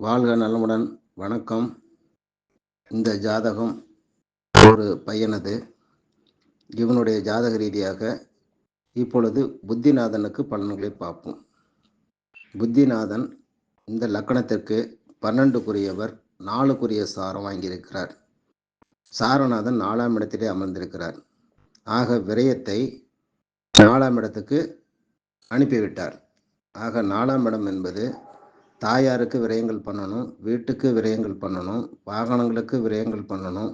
வாழ்க நலமுடன். வணக்கம். இந்த ஜாதகம் ஒரு பையனது. இவனுடைய ஜாதக ரீதியாக இப்பொழுது புத்திநாதனுக்கு பலன்களை பார்ப்போம். புத்திநாதன் இந்த லக்கணத்திற்கு பன்னெண்டுக்குரியவர் நாலுக்குரிய சாரம் வாங்கியிருக்கிறார். சாரநாதன் நாலாம் இடத்திலே அமர்ந்திருக்கிறார். ஆக விரயத்தை நாலாம் இடத்துக்கு அனுப்பிவிட்டார். ஆக நாலாம் இடம் என்பது தாயாருக்கு விரயங்கள் பண்ணணும் வீட்டுக்கு விரயங்கள் பண்ணணும் வாகனங்களுக்கு விரயங்கள் பண்ணணும்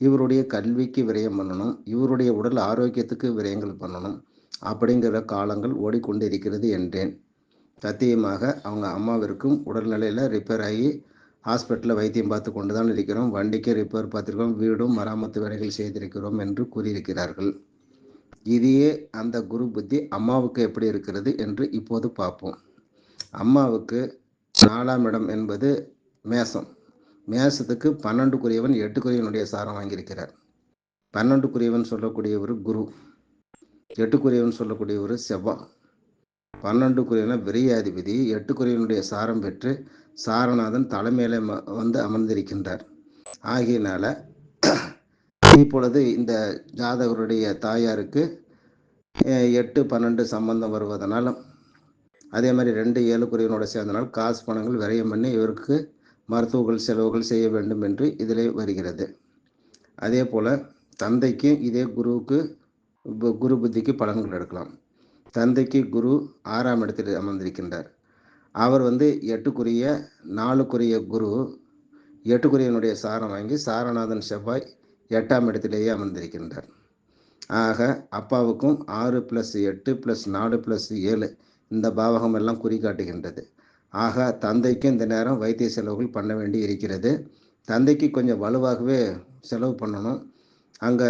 இவருடைய கல்விக்கு விரயம் பண்ணணும் இவருடைய உடல் ஆரோக்கியத்துக்கு விரயங்கள் பண்ணணும் அப்படிங்கிற காலங்கள் ஓடிக்கொண்டிருக்கிறது என்றேன். சத்தியமாக அவங்க அம்மாவிற்கும் உடல்நிலையில் ரிப்பேர் ஆகி ஹாஸ்பிட்டலில் வைத்தியம் பார்த்து கொண்டு தான் இருக்கிறோம். வண்டிக்கு ரிப்பேர் பார்த்துருக்கோம் வீடும் மராமத்து வேலைகள் செய்திருக்கிறோம் என்று கூறியிருக்கிறார்கள். இதையே அந்த குரு புத்தி அம்மாவுக்கு எப்படி இருக்கிறது என்று இப்போது பார்ப்போம். அம்மாவுக்கு நாலாம் இடம் என்பது மேசம். மேசத்துக்கு பன்னெண்டுக்குரியவன் எட்டுக்குரியவனுடைய சாரம் வாங்கியிருக்கிறார். பன்னெண்டுக்குரியவன் சொல்லக்கூடியவர் குரு எட்டுக்குரியவன் சொல்லக்கூடியவர் செவ்வா பன்னெண்டுக்குரியவன் விரியாதிபதி எட்டுக்குரியவனுடைய சாரம் பெற்று சாரநாதன் தலைமையில வந்து அமர்ந்திருக்கின்றார். ஆகையினால இப்பொழுது இந்த ஜாதகருடைய தாயாருக்கு எட்டு பன்னெண்டு சம்பந்தம் வருவதனாலும் அதே மாதிரி ரெண்டு ஏழுக்குரியவனோட சேர்ந்தனால் காசு பணங்கள் விரயம் பண்ணி இவருக்கு மருத்துவங்கள் செலவுகள் செய்ய வேண்டும் என்று இதில் வருகிறது. அதே போல் தந்தைக்கு இதே குருவுக்கு குரு புத்திக்கு பலன்கள் எடுக்கலாம். தந்தைக்கு குரு ஆறாம் இடத்தில் அமர்ந்திருக்கின்றார். அவர் வந்து எட்டுக்குரிய நாலுக்குரிய குரு எட்டுக்குரியவனுடைய சாரம் வாங்கி சாரநாதன் செவ்வாய் எட்டாம் இடத்திலேயே அமர்ந்திருக்கின்றார். ஆக அப்பாவுக்கும் ஆறு ப்ளஸ் எட்டு ப்ளஸ் நாலு ப்ளஸ் ஏழு இந்த பாவகம் எல்லாம் குறிகாட்டுகின்றது. ஆக தந்தைக்கு இந்த நேரம் வைத்திய செலவுகள் பண்ண வேண்டி இருக்கிறது. தந்தைக்கு கொஞ்சம் வலுவாகவே செலவு பண்ணணும். அங்கே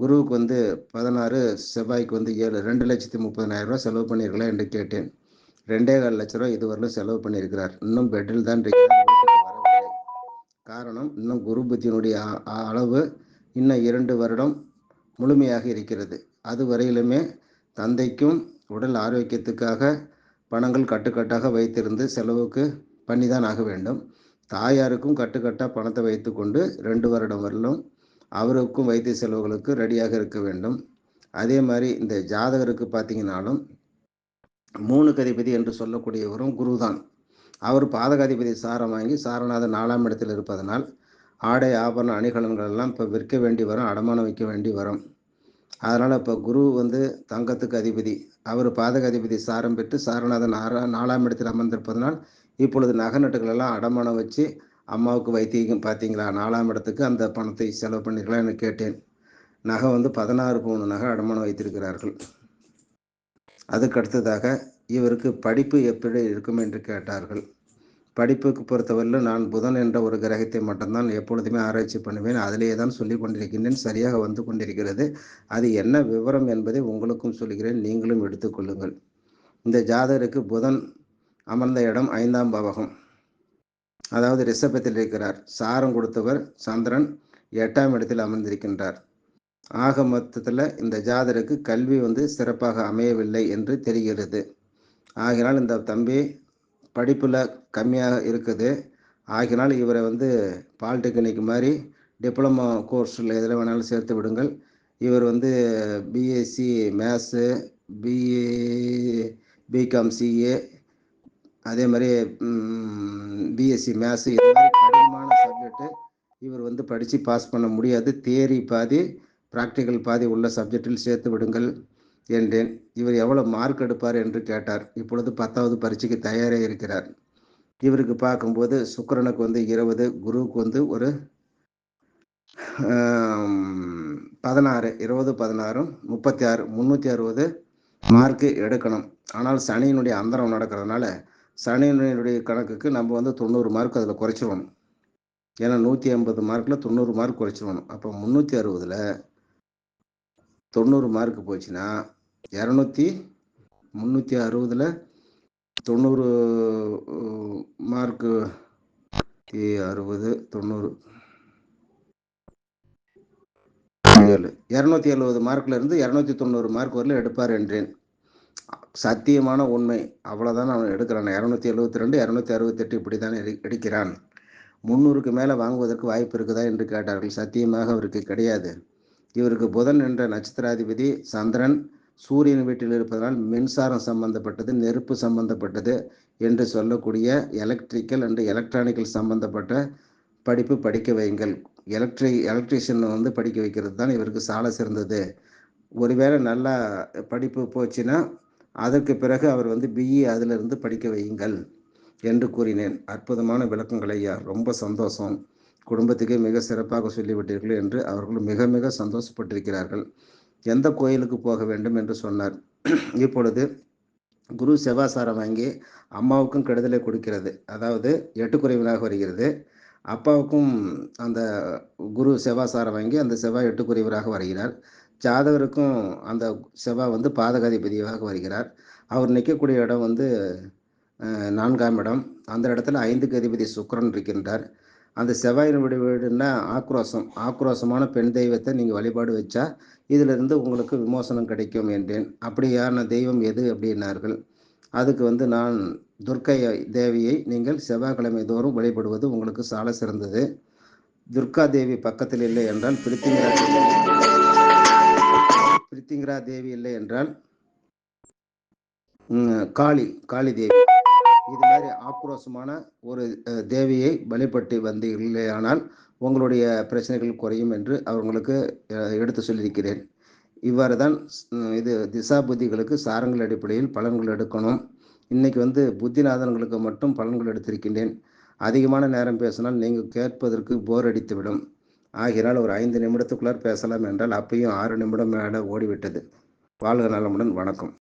குருவுக்கு வந்து பதினாறு செவ்வாய்க்கு வந்து ஏழு ரெண்டு லட்சத்தி முப்பதினாயிரரூவா செலவு பண்ணியிருக்கலாம் என்று கேட்டேன். ரெண்டே கால் லட்ச ரூபா இதுவரையிலும் செலவு பண்ணியிருக்கிறார் இன்னும் பெட்டில் தான் இருக்கிறார். வரவில்லை காரணம் இன்னும் குரு புத்தியினுடைய அளவு இன்னும் இரண்டு வருடம் முழுமையாக இருக்கிறது. அது வரையிலுமே தந்தைக்கும் உடல் ஆரோக்கியத்துக்காக பணங்கள் கட்டுக்கட்டாக வைத்திருந்து செலவுக்கு பண்ணி தான் ஆக வேண்டும். தாயாருக்கும் கட்டுக்கட்டாக பணத்தை வைத்து கொண்டு ரெண்டு வருடம் வரலும் அவருக்கும் வைத்திய செலவுகளுக்கு ரெடியாக இருக்க வேண்டும். அதே மாதிரி இந்த ஜாதகருக்கு பார்த்தீங்கன்னாலும் மூணு கதிபதி என்று சொல்லக்கூடியவரும் குருதான். அவர் பாதகாதிபதி சாரம் வாங்கி சாரநாத நாலாம் இடத்தில் இருப்பதனால் ஆடை ஆபரண அணிகலன்கள் எல்லாம் இப்போ விற்க வேண்டி வரும் அடமானம் வைக்க வேண்டி வரும். அதனால் இப்போ குரு வந்து தங்கத்துக்கு அதிபதி அவர் பாதக அதிபதி சாரம் பெற்று சாரநாதன் ஆறா நாலாம் இடத்தில் அமர்ந்திருப்பதனால் இப்பொழுது நகை நட்டுகள் எல்லாம் அடமானம் வச்சு அம்மாவுக்கு வைத்தியம் பார்த்தீங்களா? நாலாம் இடத்துக்கு அந்த பணத்தை செலவு பண்ணிருக்கலாம்னு கேட்டேன். நகை வந்து பதினாறு பவுன் நகை அடமானம் வைத்திருக்கிறார்கள். அதுக்கு அடுத்ததாக இவருக்கு படிப்பு எப்படி இருக்கும் என்று கேட்டார்கள். படிப்புக்கு பொறுத்தவரையில் நான் புதன் என்ற ஒரு கிரகத்தை மட்டும்தான் எப்பொழுதுமே ஆராய்ச்சி பண்ணுவேன். அதிலேயே தான் சொல்லி கொண்டிருக்கின்றேன். சரியாக வந்து கொண்டிருக்கிறது. அது என்ன விவரம் என்பதை உங்களுக்கும் சொல்கிறேன். நீங்களும் எடுத்துக்கொள்ளுங்கள் இந்த ஜாதகருக்கு புதன் அமர்ந்த இடம் ஐந்தாம் பாவகம். அதாவது ரிஷபத்தில் இருக்கிறார். சாரம் கொடுத்தவர் சந்திரன் எட்டாம் இடத்தில் அமர்ந்திருக்கின்றார். ஆக மொத்தத்தில் இந்த ஜாதருக்கு கல்வி வந்து சிறப்பாக அமையவில்லை என்று தெரிகிறது. ஆகினால் இந்த தம்பி படிப்பில் கம்மியாக இருக்குது. ஆகினால் இவரை வந்து பாலிடெக்னிக் மாதிரி டிப்ளமோ கோர்ஸில் எதில் வேணாலும் சேர்த்து விடுங்கள். இவர் வந்து BSc maths BA BCom CA அதே மாதிரி பிஎஸ்சி மேத்ஸு இது மாதிரி கடினமான சப்ஜெக்டு இவர் வந்து படித்து பாஸ் பண்ண முடியாது. தியரி பாதி ப்ராக்டிக்கல் பாதி உள்ள சப்ஜெக்டில் சேர்த்து விடுங்கள். என்றேன். இவர் எவ்வளோ மார்க் எடுப்பார் என்று கேட்டார். இப்பொழுது பத்தாவது பரீட்சைக்கு தயாராக இருக்கிறார். இவருக்கு பார்க்கும்போது சுக்கரனுக்கு வந்து இருபது குருவுக்கு வந்து ஒரு பதினாறு இருபது பதினாறும் முப்பத்தி ஆறு முந்நூற்றி அறுபது மார்க்கு எடுக்கணும். ஆனால் சனியினுடைய அந்தரம் நடக்கிறதுனால சனியினுடைய கணக்குக்கு நம்ம வந்து தொண்ணூறு மார்க் அதில் குறைச்சிடணும் ஏன்னா நூற்றி ஐம்பது மார்க்கில் தொண்ணூறு மார்க் குறைச்சிடணும் அப்போ முந்நூற்றி அறுபதில் தொண்ணூறு மார்க் போச்சுன்னா இரநூத்தி முந்நூற்றி அறுபதில் தொண்ணூறு மார்க்கு அறுபது தொண்ணூறு. ஏழு. இரநூத்தி எழுபது மார்க்ல இருந்து இரநூத்தி தொண்ணூறு மார்க் வரையிலும் எடுப்பார் என்றேன். சத்தியமான உண்மை. அவ்வளோதான் அவன் எடுக்கிறான். இரநூத்தி எழுபத்தி ரெண்டு இரநூத்தி அறுபத்தெட்டு இப்படி தான் எடி எடுக்கிறான். முந்நூறுக்கு மேலே வாங்குவதற்கு வாய்ப்பு இருக்குதா? என்று கேட்டார்கள். சத்தியமாக அவருக்கு கிடையாது. இவருக்கு புதன் என்ற நட்சத்திராதிபதி சந்திரன் சூரியன் வீட்டில் இருப்பதனால் மின்சாரம் சம்பந்தப்பட்டது நெருப்பு சம்பந்தப்பட்டது என்று சொல்லக்கூடிய எலக்ட்ரிக்கல் அண்டு எலக்ட்ரானிக்கல் சம்பந்தப்பட்ட படிப்பு படிக்க வையுங்கள். எலக்ட்ரி எலக்ட்ரிஷியன் வந்து படிக்க வைக்கிறது தான் இவருக்கு சால சிறந்தது. ஒருவேளை நல்லா படிப்பு போச்சுன்னா அதற்கு பிறகு அவர் வந்து பிஇ அதிலிருந்து படிக்க வையுங்கள் என்று கூறினேன். அற்புதமான விளக்கங்கள் ஐயா. ரொம்ப சந்தோஷம். குடும்பத்துக்கே மிக சிறப்பாக சொல்லிவிட்டீர்கள் என்று அவர்கள் மிக மிக சந்தோஷப்பட்டிருக்கிறார்கள். எந்த கோயிலுக்கு போக வேண்டும் என்று சொன்னார். இப்பொழுது குரு செவ்வாசாரம் வாங்கி அம்மாவுக்கும் கெடுதலை கொடுக்கிறது. அதாவது எட்டுக்குறைவனாக வருகிறது. அப்பாவுக்கும் அந்த குரு செவ்வாசாரம் வாங்கி அந்த செவ்வாய் எட்டுக்குறைவராக வருகிறார். ஜாதகருக்கும் அந்த செவ்வாய் வந்து பாதகாதிபதியாக வருகிறார். அவர் நிற்கக்கூடிய இடம் வந்து நான்காம் இடம். அந்த இடத்துல ஐந்துக்கு அதிபதி சுக்கரன் இருக்கின்றார். அந்த செவ்வாயினுடைய வீடுன்னா ஆக்ரோஷம். ஆக்ரோஷமான பெண் தெய்வத்தை நீங்கள் வழிபாடு வச்சா இதிலிருந்து உங்களுக்கு விமோசனம் கிடைக்கும் என்றேன். அப்படியான தெய்வம் எது அப்படின்னார்கள். அதுக்கு வந்து நான் துர்க்கை தேவியை நீங்கள் செவ்வாய்க்கிழமை தோறும் வழிபடுவது உங்களுக்கு சால சிறந்தது. துர்கா தேவி பக்கத்தில் இல்லை என்றால் பிரித்திங்கரா பிரித்திங்கரா தேவி இல்லை என்றால் காளி காளி தேவி. இது மாதிரி ஆக்ரோஷமான ஒரு தேவியை வழிபட்டு வந்தீர்களேயானால் உங்களுடைய பிரச்சனைகள் குறையும் என்று அவங்களுக்கு எடுத்து சொல்லியிருக்கிறேன். இவ்வாறு தான் இது திசா புத்திகளுக்கு சாரங்கள் அடிப்படையில் பலன்கள் எடுக்கணும். இன்னைக்கு வந்து புத்திநாதன்களுக்கு மட்டும் பலன்கள் எடுத்திருக்கின்றேன். அதிகமான நேரம் பேசினால் நீங்கள் கேட்பதற்கு போர் அடித்துவிடும். ஆகினால் ஒரு ஐந்து நிமிடத்துக்குள்ளார் பேசலாம் என்றால் அப்பயும் ஆறு நிமிடம் மேலே ஓடிவிட்டது. வாழ்க நலமுடன் வணக்கம்.